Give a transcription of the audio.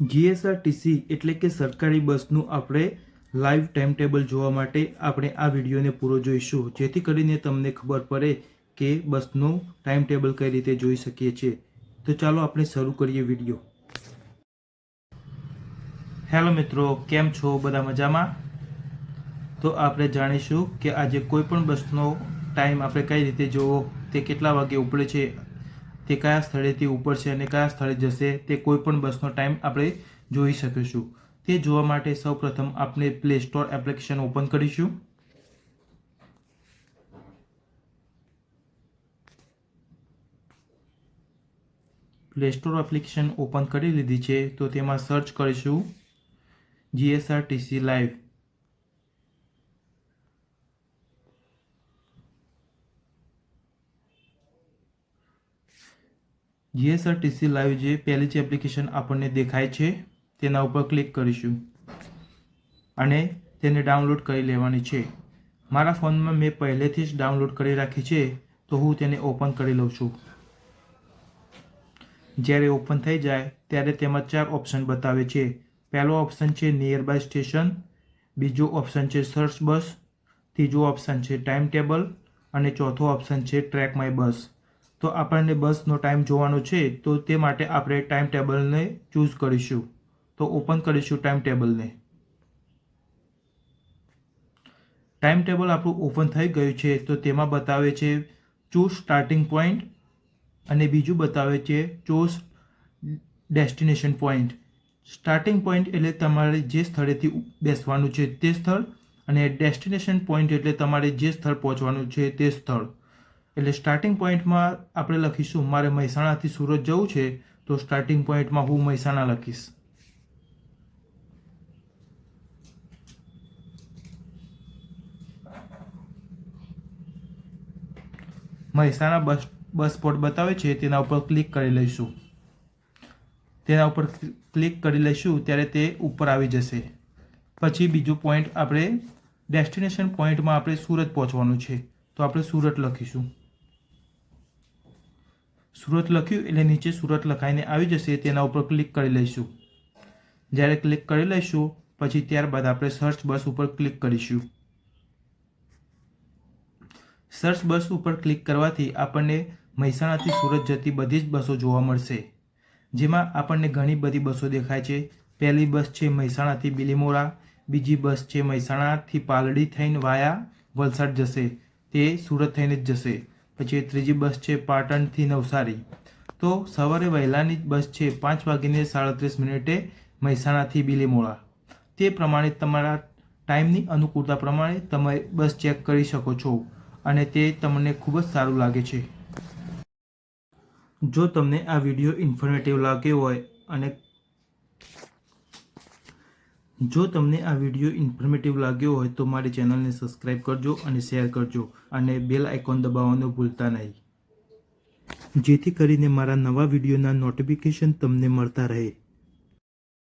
GSRTC એટલે કે સરકારી બસનું આપણે લાઈવ ટાઈમ ટેબલ જોવા માટે આપણે આ વિડીયોને પૂરો જોઈશું. જેથી કરીને તમને ખબર પડે કે બસનું ટાઈમ ટેબલ કઈ રીતે જોઈ શકીએ છીએ. તો ચાલો આપણે શરૂ કરીએ વીડિયો. હેલો મિત્રો, કેમ છો? બધા મજામાં? તો આપણે જાણીશું કે આજે કોઈ પણ બસનો ટાઈમ આપણે કઈ રીતે જોવો, તે કેટલા વાગે ઉપડે છે તે કયા સ્થળેથી ઉપર છે અને કયા સ્થળે જશે તે કોઈ પણ બસનો ટાઈમ આપણે જોઈ શકીશું. તે જોવા માટે સૌપ્રથમ આપણે પ્લે સ્ટોર એપ્લિકેશન ઓપન કરીશું. પ્લે સ્ટોર એપ્લિકેશન ઓપન કરી લીધી છે, તો તેમાં સર્ચ કરીશું. જીએસઆરટીસી લાઈવ જીએસઆરટીસી લાઈવ જે પહેલી જ એપ્લિકેશન આપણને દેખાય છે, તેના ઉપર ક્લિક કરીશું. અને તેને ડાઉનલોડ કરી લેવાની છે. મારા ફોનમાં મેં પહેલેથી જ ડાઉનલોડ કરી રાખી છે, તો હું તેને ઓપન કરી લઉં છું. જ્યારે ઓપન થઈ જાય, ત્યારે તેમાં ચાર ઓપ્શન બતાવે છે. પહેલો ઓપ્શન છે નિયર બાય સ્ટેશન બીજો ઓપ્શન છે સર્ચ બસ ત્રીજો ઓપ્શન છે ટાઈમ ટેબલ અને ચોથો ઓપ્શન છે ટ્રેક માય બસ તો આપણને બસનો ટાઈમ જોવાનો છે, તો તે માટે આપણે ટાઈમ ટેબલને ચૂઝ કરીશું. તો ઓપન કરીશું ટાઈમ ટેબલને. ટાઈમ ટેબલ આપણું ઓપન થઈ ગયું છે, તો તેમાં બતાવે છે ચૂઝ સ્ટાર્ટિંગ પોઈન્ટ અને બીજું બતાવે છે choose destination point. Starting point એટલે તમારે જે સ્થળેથી બેસવાનું છે તે સ્થળ અને ડેસ્ટિનેશન પોઈન્ટ એટલે તમારે જે સ્થળ પહોંચવાનું છે તે સ્થળ. એટલે સ્ટાર્ટિંગ પોઈન્ટમાં આપણે લખીશું, મારે મહેસાણાથી સુરત જવું છે, તો સ્ટાર્ટિંગ પોઈન્ટમાં હું મહેસાણા લખીશ. મહેસાણા બસ બસ સ્પોટ બતાવે છે, તેના ઉપર ક્લિક કરી લઈશું. તેના ઉપર ક્લિક કરી લઈશું, ત્યારે તે ઉપર આવી જશે. પછી બીજું પોઈન્ટ આપણે ડેસ્ટિનેશન પોઈન્ટમાં આપણે સુરત પહોંચવાનું છે, તો આપણે સુરત લખીશું. સુરત લખ્યું એટલે નીચે સુરત લખાઈને આવી જશે, તેના ઉપર ક્લિક કરી લઈશું. જ્યારે ક્લિક કરી લઈશું, પછી ત્યારબાદ આપણે સર્ચ બસ ઉપર ક્લિક કરીશું. સર્ચ બસ ઉપર ક્લિક કરવાથી આપણને મહેસાણાથી સુરત જતી બધી જ બસો જોવા મળશે. જેમાં આપણને ઘણી બધી બસો દેખાય છે. પહેલી બસ છે મહેસાણાથી બિલીમોરા, બીજી બસ છે મહેસાણાથી પાલડી થઈને વાયા વલસાડ જશે. તે સુરત થઈને જ જશે. પછી ત્રીજી બસ છે પાટણથી નવસારી. તો સવારે વહેલાની બસ છે પાંચ વાગીને સાડત્રીસ મિનિટે મહેસાણાથી બિલીમોળા તે પ્રમાણે તમારા ટાઈમની અનુકૂળતા પ્રમાણે તમે બસ ચેક કરી શકો છો અને તે તમને ખૂબ જ સારું લાગે છે. જો તમને આ વીડિયો ઇન્ફોર્મેટિવ લાગ્યો હોય અને જો તમને આ વીડિયો ઇન્ફોર્મેટિવ લાગ્યો હોય તો મારી ચેનલને સબસ્ક્રાઇબ કરજો અને શેર કરજો અને બેલ આઇકોન દબાવવાનું ભૂલતા નહીં. જેથી કરીને મારા નવા વિડીયોના નોટિફિકેશન તમને મળતા રહે.